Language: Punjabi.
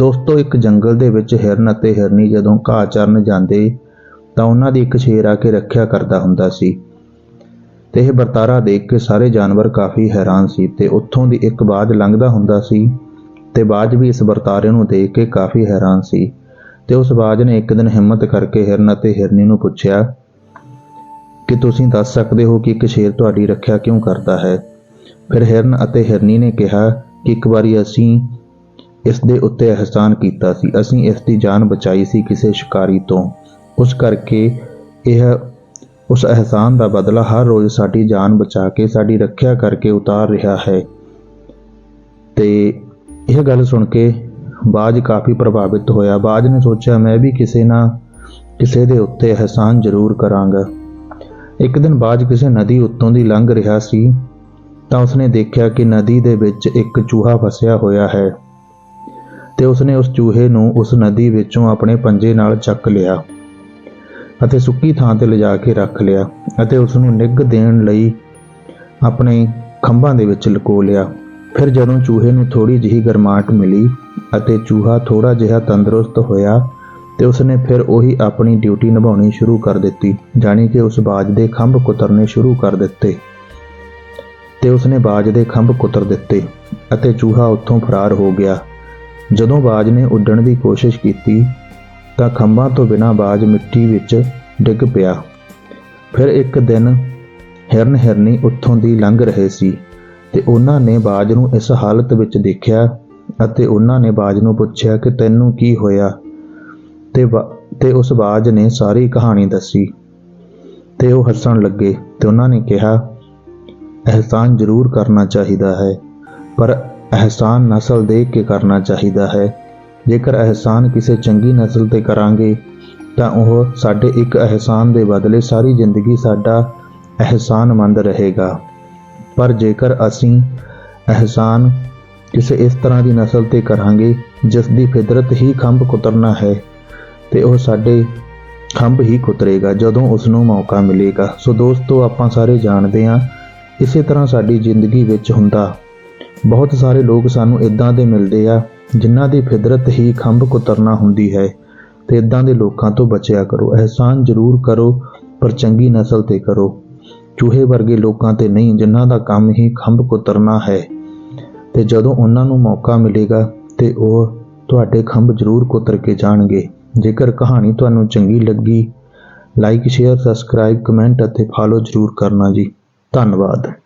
ਦੋਸਤੋ, ਇੱਕ ਜੰਗਲ ਦੇ ਵਿੱਚ ਹਿਰਨ ਅਤੇ ਹਿਰਨੀ ਜਦੋਂ ਘਾਹ ਚਰਨ ਜਾਂਦੇ, ਤਾਂ ਉਹਨਾਂ ਦੀ ਇੱਕ ਸ਼ੇਰ ਆ ਕੇ ਰੱਖਿਆ ਕਰਦਾ ਹੁੰਦਾ ਸੀ। ਤੇ ਇਹ ਵਰਤਾਰਾ ਦੇਖ ਕੇ ਸਾਰੇ ਜਾਨਵਰ ਕਾਫੀ ਹੈਰਾਨ ਸੀ ਤੇ ਉੱਥੋਂ ਦੀ ਇੱਕ ਬਾਜ ਲੰਘਦਾ ਹੁੰਦਾ ਸੀ ਤੇ ਬਾਜ ਵੀ ਇਸ ਵਰਤਾਰੇ ਨੂੰ ਦੇਖ ਕੇ ਕਾਫੀ ਹੈਰਾਨ ਸੀ ਤੇ ਉਸ ਬਾਜ ਨੇ ਇੱਕ ਦਿਨ ਹਿੰਮਤ ਕਰਕੇ ਹਿਰਨ ਅਤੇ ਹਿਰਨੀ ਨੂੰ ਪੁੱਛਿਆ, ਕਿ ਤੁਸੀਂ ਦੱਸ ਸਕਦੇ ਹੋ ਕਿ ਇੱਕ ਸ਼ੇਰ ਤੁਹਾਡੀ ਰੱਖਿਆ ਕਿਉਂ ਕਰਦਾ ਹੈ? ਫਿਰ ਹਿਰਨ ਅਤੇ ਹਿਰਨੀ ਨੇ ਕਿਹਾ ਕਿ ਇੱਕ ਵਾਰੀ ਅਸੀਂ ਇਸ ਦੇ ਉੱਤੇ ਅਹਿਸਾਨ ਕੀਤਾ ਸੀ। ਅਸੀਂ ਇਸ ਦੀ ਜਾਨ ਬਚਾਈ ਸੀ ਕਿਸੇ ਸ਼ਿਕਾਰੀ ਤੋਂ। ਉਸ ਕਰਕੇ ਇਹ, ਉਸ ਅਹਿਸਾਨ ਦਾ ਬਦਲਾ ਹਰ ਰੋਜ਼ ਸਾਡੀ ਜਾਨ ਬਚਾ ਕੇ, ਸਾਡੀ ਰੱਖਿਆ ਕਰਕੇ ਉਤਾਰ ਰਿਹਾ ਹੈ। ਤੇ ਇਹ ਗੱਲ ਸੁਣ ਕੇ ਬਾਜ ਕਾਫੀ ਪ੍ਰਭਾਵਿਤ ਹੋਇਆ। ਬਾਜ ਨੇ ਸੋਚਿਆ, ਮੈਂ ਵੀ ਕਿਸੇ ਨਾ ਕਿਸੇ ਦੇ ਉੱਤੇ ਅਹਿਸਾਨ ਜ਼ਰੂਰ ਕਰਾਂਗਾ। ਇੱਕ ਦਿਨ ਬਾਜ ਕਿਸੇ ਨਦੀ ਉੱਤੋਂ ਦੀ ਲੰਘ ਰਿਹਾ ਸੀ, ਤਾਂ ਉਸਨੇ ਦੇਖਿਆ ਕਿ ਨਦੀ ਦੇ ਵਿੱਚ ਇੱਕ ਚੂਹਾ ਫਸਿਆ ਹੋਇਆ ਹੈ। ਤੇ ਉਸਨੇ ਉਸ ਚੂਹੇ ਨੂੰ ਉਸ ਨਦੀ ਵਿੱਚੋਂ ਆਪਣੇ ਪੰਜੇ ਨਾਲ ਚੱਕ ਲਿਆ ਅਤੇ ਸੁੱਕੀ ਥਾਂ ਤੇ ਲਿਜਾ ਕੇ ਰੱਖ ਲਿਆ ਅਤੇ ਉਸ ਨੂੰ ਨਿੱਘ ਦੇਣ ਲਈ ਆਪਣੇ ਖੰਭਾਂ ਦੇ ਵਿੱਚ ਲੁਕੋ ਲਿਆ। ਫਿਰ ਜਦੋਂ ਚੂਹੇ ਨੂੰ ਥੋੜੀ ਜਿਹੀ ਗਰਮਾਹਟ ਮਿਲੀ ਅਤੇ ਚੂਹਾ ਥੋੜਾ ਜਿਹਾ ਤੰਦਰੁਸਤ ਹੋਇਆ ਤੇ ਉਸਨੇ ਫਿਰ ਉਹੀ ਆਪਣੀ ਡਿਊਟੀ ਨਿਭਾਉਣੀ ਸ਼ੁਰੂ ਕਰ ਦਿੱਤੀ, ਜਾਣੀ ਕਿ ਉਸ ਬਾਜ ਦੇ ਖੰਭ ਕੁਤਰਨੇ ਸ਼ੁਰੂ ਕਰ ਦਿੱਤੇ। ਤੇ ਉਸਨੇ ਬਾਜ ਦੇ ਖੰਭ ਕੁਤਰ ਦਿੱਤੇ ਅਤੇ ਚੂਹਾ ਉੱਥੋਂ ਫਰਾਰ ਹੋ ਗਿਆ। ਜਦੋਂ ਬਾਜ ਨੇ ਉੱਡਣ ਦੀ ਕੋਸ਼ਿਸ਼ ਕੀਤੀ ਤਾਂ ਖੰਭਾਂ ਤੋਂ ਬਿਨਾਂ ਬਾਜ ਮਿੱਟੀ ਵਿੱਚ ਡਿੱਗ ਪਿਆ। ਫਿਰ ਇੱਕ ਦਿਨ ਹਿਰਨ ਹਿਰਨੀ ਉੱਥੋਂ ਦੀ ਲੰਘ ਰਹੇ ਸੀ ਤੇ ਉਹਨਾਂ ਨੇ ਬਾਜ ਨੂੰ ਇਸ ਹਾਲਤ ਵਿੱਚ ਦੇਖਿਆ ਅਤੇ ਉਹਨਾਂ ਨੇ ਬਾਜ ਨੂੰ ਪੁੱਛਿਆ ਕਿ ਤੈਨੂੰ ਕੀ ਹੋਇਆ? ਤੇ ਤੇ ਉਸ ਬਾਜ ਨੇ ਸਾਰੀ ਕਹਾਣੀ ਦੱਸੀ। ਤੇ ਉਹ ਹੱਸਣ ਲੱਗੇ ਤੇ ਉਹਨਾਂ ਨੇ ਕਿਹਾ, ਅਹਿਸਾਨ ਜ਼ਰੂਰ ਕਰਨਾ ਚਾਹੀਦਾ ਹੈ, ਪਰ ਅਹਿਸਾਨ ਨਸਲ ਦੇਖ ਕੇ ਕਰਨਾ ਚਾਹੀਦਾ ਹੈ। ਜੇਕਰ ਅਹਿਸਾਨ ਕਿਸੇ ਚੰਗੀ ਨਸਲ ਤੇ ਕਰਾਂਗੇ, ਤਾਂ ਉਹ ਸਾਡੇ ਇੱਕ ਅਹਿਸਾਨ ਦੇ ਬਦਲੇ ਸਾਰੀ ਜ਼ਿੰਦਗੀ ਸਾਡਾ ਅਹਿਸਾਨਮੰਦ ਰਹੇਗਾ। ਪਰ ਜੇਕਰ ਅਸੀਂ ਅਹਿਸਾਨ ਕਿਸੇ ਇਸ ਤਰ੍ਹਾਂ ਦੀ ਨਸਲ ਤੇ ਕਰਾਂਗੇ ਜਿਸ ਦੀ ਫਿਤਰਤ ਹੀ ਖੰਭ ਕੁਤਰਨਾ ਹੈ, ਤੇ ਉਹ ਸਾਡੇ ਖੰਭ ਹੀ ਕੁਤਰੇਗਾ, ਜਦੋਂ ਉਸ ਨੂੰ ਮੌਕਾ ਮਿਲੇਗਾ। ਸੋ ਦੋਸਤੋ, ਆਪਾਂ ਸਾਰੇ ਜਾਣਦੇ ਹਾਂ, ਇਸੇ ਤਰ੍ਹਾਂ ਸਾਡੀ ਜ਼ਿੰਦਗੀ ਵਿੱਚ ਹੁੰਦਾ ਬਹੁਤ ਸਾਰੇ ਲੋਕ ਸਾਨੂੰ ਇਦਾਂ ਦੇ ਮਿਲਦੇ ਆ, ਜਿਨ੍ਹਾਂ ਦੀ ਫਿਦਰਤ ਹੀ ਖੰਭ ਕੁਤਰਨਾ ਹੁੰਦੀ ਹੈ, ਤੇ ਇਦਾਂ ਦੇ ਲੋਕਾਂ ਤੋਂ ਬਚਿਆ ਕਰੋ। ਅਹਿਸਾਨ ਜ਼ਰੂਰ ਕਰੋ, ਪਰ ਚੰਗੀ ਨਸਲ ਤੇ ਕਰੋ। ਚੂਹੇ ਵਰਗੇ ਲੋਕਾਂ ਤੇ ਨਹੀਂ, ਜਿਨ੍ਹਾਂ ਦਾ ਕੰਮ ਹੀ ਖੰਭ ਕੁਤਰਨਾ ਹੈ। ਤੇ ਜਦੋਂ ਉਹਨਾਂ ਨੂੰ ਮੌਕਾ ਮਿਲੇਗਾ, ਤੇ ਉਹ ਤੁਹਾਡੇ ਖੰਭ ਜ਼ਰੂਰ ਕੁਤਰ ਕੇ ਜਾਣਗੇ। ਜੇਕਰ ਕਹਾਣੀ ਤੁਹਾਨੂੰ ਚੰਗੀ ਲੱਗੀ ਲਾਈਕ ਸ਼ੇਅਰ ਸਬਸਕ੍ਰਾਈਬ ਕਮੈਂਟ ਅਤੇ ਫਾਲੋ ਜ਼ਰੂਰ ਕਰਨਾ ਜੀ। ਧੰਨਵਾਦ।